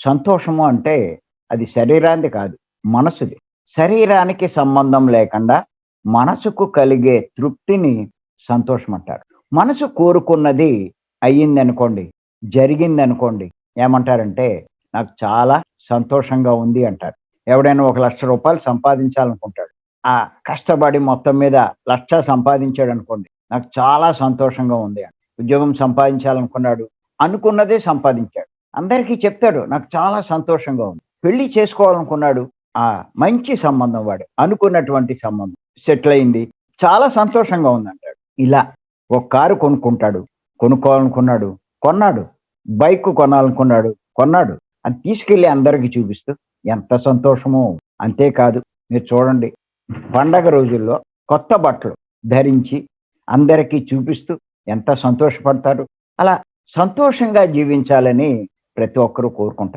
సంతోషము అంటే అది శరీరానికి కాదు మనసుది. శరీరానికి సంబంధం లేకుండా మనసుకు కలిగే తృప్తిని సంతోషం అంటారు మనసు కోరుకున్నది అయ్యిందనుకోండి జరిగిందనుకోండి ఏమంటారంటే నాకు చాలా సంతోషంగా ఉంది అంటారు. ఎవడైనా ఒక లక్ష రూపాయలు సంపాదించాలనుకుంటాడు. ఆ కష్టపడి మొత్తం మీద లక్ష సంపాదించాడు అనుకోండి నాకు చాలా సంతోషంగా ఉంది ఉద్యోగం సంపాదించాలనుకున్నాడు అనుకున్నదే సంపాదించాడు అందరికీ చెప్తాడు నాకు చాలా సంతోషంగా ఉంది. పెళ్ళి చేసుకోవాలనుకున్నాడు ఆ మంచి సంబంధం వాడు అనుకున్నటువంటి సంబంధం సెటిల్ అయింది. చాలా సంతోషంగా ఉంది అంటాడు ఇలా ఒక కారు కొనుక్కుంటాడు కొనుక్కోవాలనుకున్నాడు కొన్నాడు. బైక్ కొనాలనుకున్నాడు కొన్నాడు. అది తీసుకెళ్ళి అందరికీ చూపిస్తూ ఎంత సంతోషమో అంతేకాదు. మీరు చూడండి పండగ రోజుల్లో కొత్త బట్టలు ధరించి అందరికీ చూపిస్తూ ఎంత సంతోషపడతారు. అలా సంతోషంగా జీవించాలని ప్రతి ఒక్కరూ కోరుకుంటారు